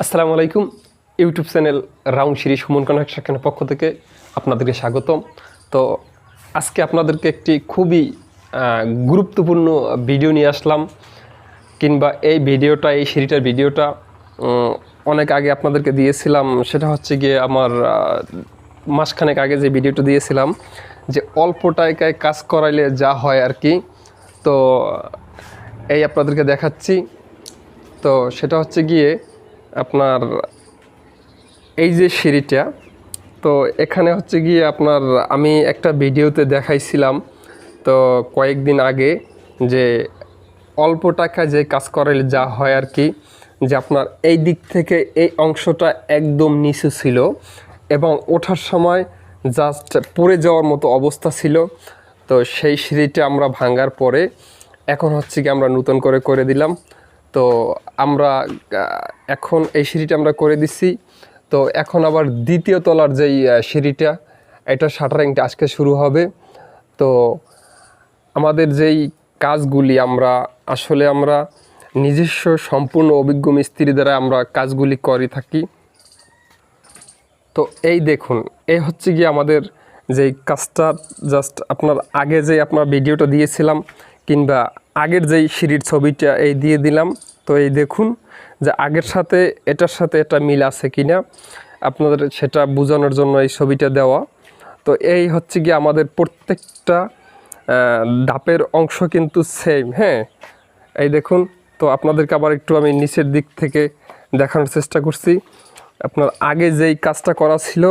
আসসালামু আলাইকুম। YouTube channel round series Suman কনস্ট্রাকশনের পক্ষ থেকে আপনাদেরকে স্বাগতম। তো আজকে আপনাদেরকে একটি খুবই গুরুত্বপূর্ণ ভিডিও নিয়ে আসলাম, কিংবা এই ভিডিওটা, এই সিরিটার ভিডিওটা অনেক আগে আপনাদেরকে দিয়েছিলাম। সেটা হচ্ছে গিয়ে আমার মাসখানেক আগে যে ভিডিওটা দিয়েছিলাম, যে অল্প টাকায় কাজ করাইলে যা হয় আর কি। তো এই আপনাদেরকে দেখাচ্ছি। তো সেটা হচ্ছে গিয়ে আপনার এই যে সিঁড়িটা, তো এখানে হচ্ছে গিয়ে আপনার আমি একটা ভিডিওতে দেখাইছিলাম, তো কয়েকদিন আগে যে অল্প টাকা যে কাজ করে যা হয় আর কি, যে আপনার এই দিক থেকে এই অংশটা একদম নিচু ছিল এবং ওঠার সময় জাস্ট পড়ে যাওয়ার মতো অবস্থা ছিল। তো সেই সিঁড়িটা আমরা ভাঙার পরে এখন হচ্ছে কি আমরা নতুন করে করে দিলাম। তো আমরা এখন এই সিঁড়িটা আমরা করে দিছি তো এখন আবার দ্বিতীয় তলার যেই সিঁড়িটা, এটা শাটারিংটা আজকে শুরু হবে। তো আমাদের যেই কাজগুলি আমরা, আসলে আমরা নিজস্ব সম্পূর্ণ অভিজ্ঞ মিস্ত্রি দ্বারা আমরা কাজগুলি করে থাকি। তো এই দেখুন এই হচ্ছে গিয়ে আমাদের যেই কাজটা, জাস্ট আপনার আগে যে আপনার ভিডিওটা দিয়েছিলাম, কিংবা আগের যেই সিঁড়ির ছবিটা, এই দিয়ে দিলাম। তো এই দেখুন যে আগের সাথে এটার সাথে এটা মিল আছে কিনা। আপনাদের সেটা বোঝানোর জন্য এই ছবিটা দেওয়া। তো এই হচ্ছে গিয়ে আমাদের প্রত্যেকটা ধাপের অংশ কিন্তু সেম হ্যাঁ? এই দেখুন, তো আপনাদেরকে আবার একটু আমি নিচের দিক থেকে দেখানোর চেষ্টা করছি। আপনার আগে যেই কাজটা করা ছিল,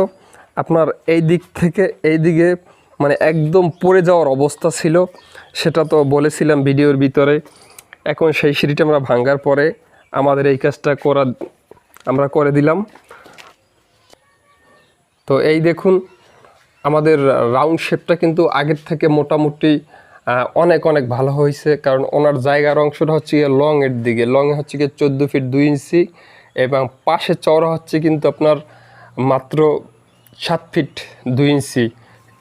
আপনার এই দিক থেকে এই দিকে মানে একদম পড়ে যাওয়ার অবস্থা ছিল। সেটা তো বলেছিলাম ভিডিওর ভিতরে। এখন সেই সিঁড়িটা আমরা ভাঙ্গার পরে আমাদের এই কাজটা করা আমরা করে দিলাম। তো এই দেখুন, আমাদের রাউন্ড শেপটা কিন্তু আগের থেকে মোটামুটি অনেক অনেক ভালো হয়েছে। কারণ ওনার জায়গার অংশটা হচ্ছে গিয়ে লং এর দিকে। লং হচ্ছে গিয়ে চোদ্দ ফিট দুই ইঞ্চি এবং পাশে চওড়া হচ্ছে কিন্তু আপনার মাত্র সাত ফিট দুই ইঞ্চি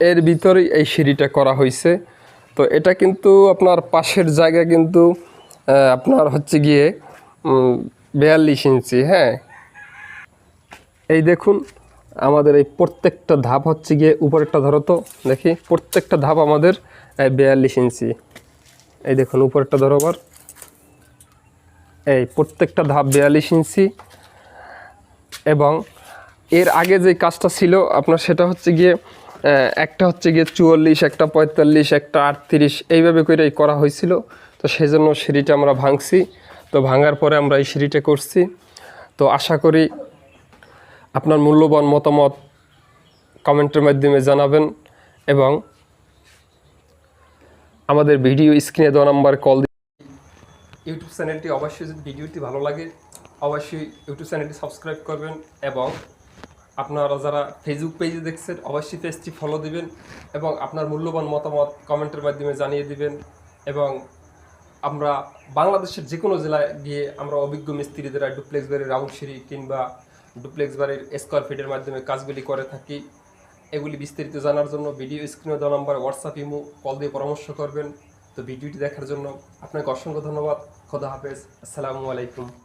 এর ভিতরেই এই সিঁড়িটা করা হয়েছে তো এটা কিন্তু আপনার পাশের জায়গা কিন্তু আপনার হচ্ছে গিয়ে বিয়াল্লিশ ইঞ্চি হ্যাঁ? এই দেখুন, আমাদের এই প্রত্যেকটা ধাপ হচ্ছে গিয়ে উপরেরটা ধরো তো, দেখি, প্রত্যেকটা ধাপ আমাদের বিয়াল্লিশ ইঞ্চি। এই দেখুন, উপরেরটা ধরো আবার। এই প্রত্যেকটা ধাপ বিয়াল্লিশ ইঞ্চি। এবং এর আগে যে কাজটা ছিল, আপনার সেটা হচ্ছে গিয়ে একটা হচ্ছে গিয়ে চুয়াল্লিশ, একটা পঁয়তাল্লিশ, একটা আটত্রিশ, এইভাবে করে করা হয়েছিল তো সেই জন্য সিঁড়িটা আমরা ভাঙছি। তো ভাঙার পরে আমরা এই সিঁড়িটা করছি। তো আশা করি আপনার মূল্যবান মতামত কমেন্টের মাধ্যমে জানাবেন এবং আমাদের ভিডিও স্ক্রিনে দেওয়া নাম্বার কল ইউটিউব চ্যানেলটি অবশ্যই যদি ভিডিওটি ভালো লাগে, অবশ্যই ইউটিউব চ্যানেলটি সাবস্ক্রাইব করবেন এবং আপনারা যারা ফেসবুক পেজে দেখছেন, অবশ্যই পেজটি ফলো দিবেন এবং আপনার মূল্যবান মতামত কমেন্টের মাধ্যমে জানিয়ে দিবেন এবং আমরা বাংলাদেশের যে কোনো জেলায় গিয়ে আমরা অভিজ্ঞ মিস্ত্রি ডুপ্লেক্স বাড়ির রাউন্ড সিঁড়ি কিংবা ডুপ্লেক্স বাড়ির স্কোয়ার ফিটের মাধ্যমে কাজগুলি করে থাকি। এগুলি বিস্তারিত জানার জন্য ভিডিও স্ক্রিনে দেওয়া নাম্বার হোয়াটসঅ্যাপ ইমো কল দিয়ে পরামর্শ করবেন। তো ভিডিওটি দেখার জন্য আপনাকে অসংখ্য ধন্যবাদ। খোদা হাফেজ। আসসালামু আলাইকুম।